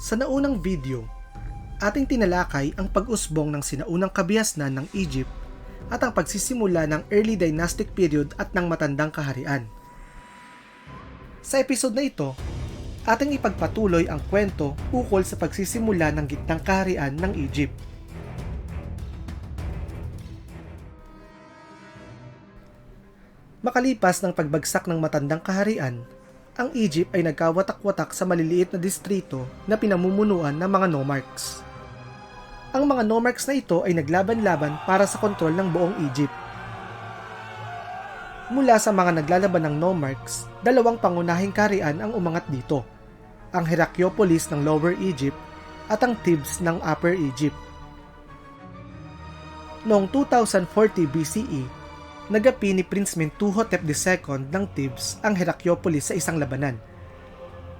Sa naunang video, ating tinalakay ang pag-usbong ng sinaunang kabihasnan ng Egypt at ang pagsisimula ng early dynastic period at ng matandang kaharian. Sa episode na ito, ating ipagpatuloy ang kwento ukol sa pagsisimula ng gitnang kaharian ng Egypt. Makalipas ng pagbagsak ng matandang kaharian, ang Egypt ay nagkawatak-watak sa maliliit na distrito na pinamumunuan ng mga nomarchs. Ang mga nomarchs na ito ay naglaban-laban para sa kontrol ng buong Egypt. Mula sa mga naglalaban ng nomarchs, dalawang pangunahing kaharian ang umangat dito. Ang Heracleopolis ng Lower Egypt at ang Thebes ng Upper Egypt. Noong 2040 BCE, nagapi ni Prince Mentuhotep II ng Thebes ang Heracleopolis sa isang labanan.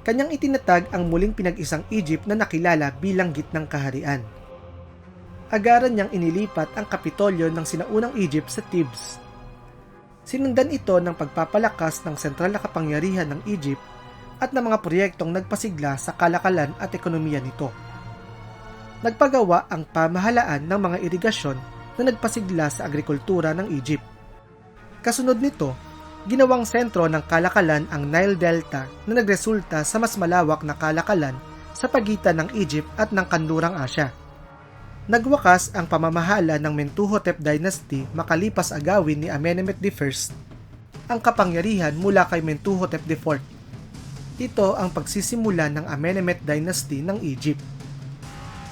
Kanyang itinatag ang muling pinag-isang Egypt na nakilala bilang gitnang kaharian. Agaran niyang inilipat ang kapitolyo ng sinaunang Egypt sa Thebes. Sinundan ito ng pagpapalakas ng sentral na kapangyarihan ng Egypt at ng mga proyektong nagpasigla sa kalakalan at ekonomiya nito. Nagpagawa ang pamahalaan ng mga irigasyon na nagpasigla sa agrikultura ng Egypt Kasunod nito, ginawang sentro ng kalakalan ang Nile Delta na nagresulta sa mas malawak na kalakalan sa pagitan ng Egypt at ng kanlurang Asya. Nagwakas ang pamamahala ng Mentuhotep Dynasty makalipas agawin ni Amenemhet I ang kapangyarihan mula kay Mentuhotep IV. Ito ang pagsisimula ng Amenemhet Dynasty ng Egypt.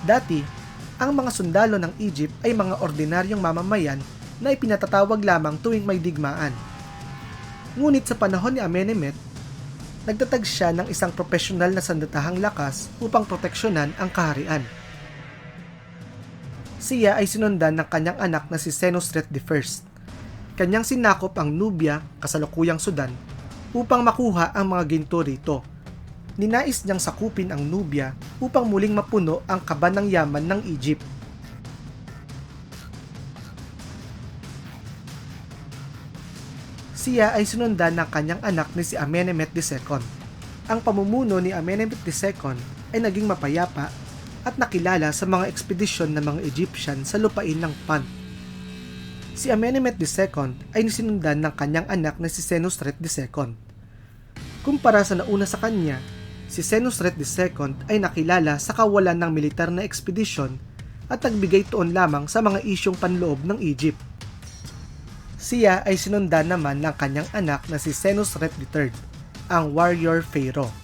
Dati, ang mga sundalo ng Egypt ay mga ordinaryong mamamayan na ipinatatawag lamang tuwing may digmaan. Ngunit sa panahon ni Amenemhet, nagtatag siya ng isang profesional na sandatahang lakas upang proteksyonan ang kaharian. Siya ay sinundan ng kanyang anak na si Senusret I. Kanyang sinakop ang Nubia, kasalukuyang Sudan, upang makuha ang mga ginto rito. Ninais niyang sakupin ang Nubia upang muling mapuno ang kaban ng yaman ng Egypt siya ay sinundan ng kanyang anak ni si Amenemhet II. Ang pamumuno ni Amenemhet II ay naging mapayapa at nakilala sa mga ekspedisyon ng mga Egyptian sa lupain ng Punt. Si Amenemhet II ay nisinundan ng kanyang anak na si Senusret II. Kumpara sa nauna sa kanya, si Senusret II ay nakilala sa kawalan ng militar na ekspedisyon at nagbigay tuon lamang sa mga isyong panloob ng Egypt siya ay sinundan naman ng kanyang anak na si Senusret III, ang warrior pharaoh.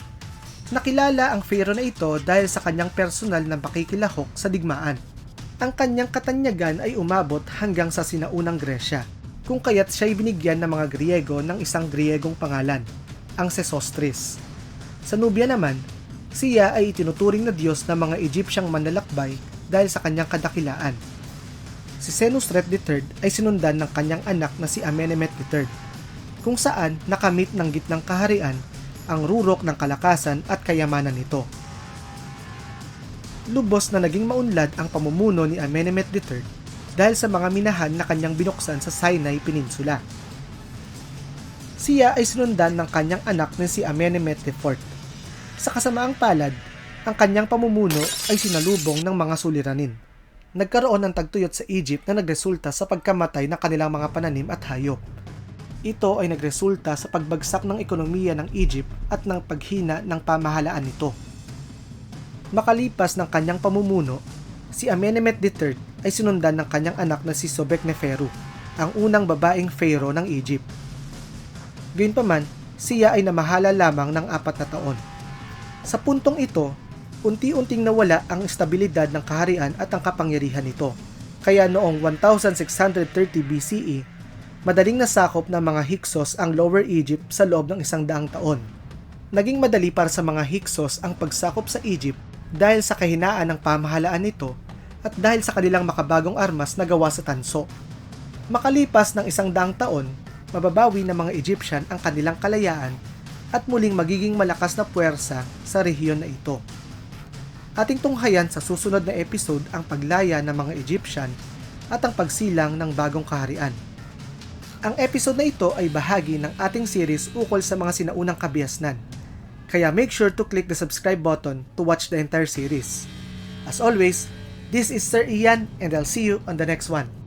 Nakilala ang pharaoh na ito dahil sa kanyang personal na pakikilahok sa digmaan. Ang kanyang katanyagan ay umabot hanggang sa sinaunang Gresya, kung kaya't siya ay binigyan ng mga Griego ng isang Griegong pangalan, ang Sesostris. Sa Nubia naman, siya ay itinuturing na Diyos ng mga Egyptiang manlalakbay dahil sa kanyang kadakilaan si Senusret III ay sinundan ng kanyang anak na si Amenemhet III, kung saan nakamit ng gitnang kaharian ang rurok ng kalakasan at kayamanan nito. Lubos na naging maunlad ang pamumuno ni Amenemhet III dahil sa mga minahan na kanyang binuksan sa Sinai Peninsula. Siya ay sinundan ng kanyang anak na si Amenemhet IV. Sa kasamaang palad, ang kanyang pamumuno ay sinalubong ng mga suliranin nagkaroon ng tagtuyot sa Egypt na nagresulta sa pagkamatay ng kanilang mga pananim at hayop. Ito ay nagresulta sa pagbagsak ng ekonomiya ng Egypt at ng paghina ng pamahalaan nito. Makalipas ng kanyang pamumuno, si Amenemhet III ay sinundan ng kanyang anak na si Sobekneferu, ang unang babaeng pharaoh ng Egypt. Gayunpaman, siya ay namahala lamang ng apat na taon. Sa puntong ito, unti-unting nawala ang estabilidad ng kaharian at ang kapangyarihan nito. Kaya noong 1630 BCE, madaling nasakop ng mga Hyksos ang Lower Egypt sa loob ng isang daang taon. Naging madali para sa mga Hyksos ang pagsakop sa Egypt dahil sa kahinaan ng pamahalaan nito at dahil sa kanilang makabagong armas na gawa sa tanso. Makalipas ng isang daang taon, mababawi ng mga Egyptian ang kanilang kalayaan at muling magiging malakas na puwersa sa rehiyon na ito. Ating tunghayan sa susunod na episode ang paglaya ng mga Egyptian at ang pagsilang ng bagong kaharian. Ang episode na ito ay bahagi ng ating series ukol sa mga sinaunang kabihasnan. Kaya make sure to click the subscribe button to watch the entire series. As always, this is Sir Ian and I'll see you on the next one.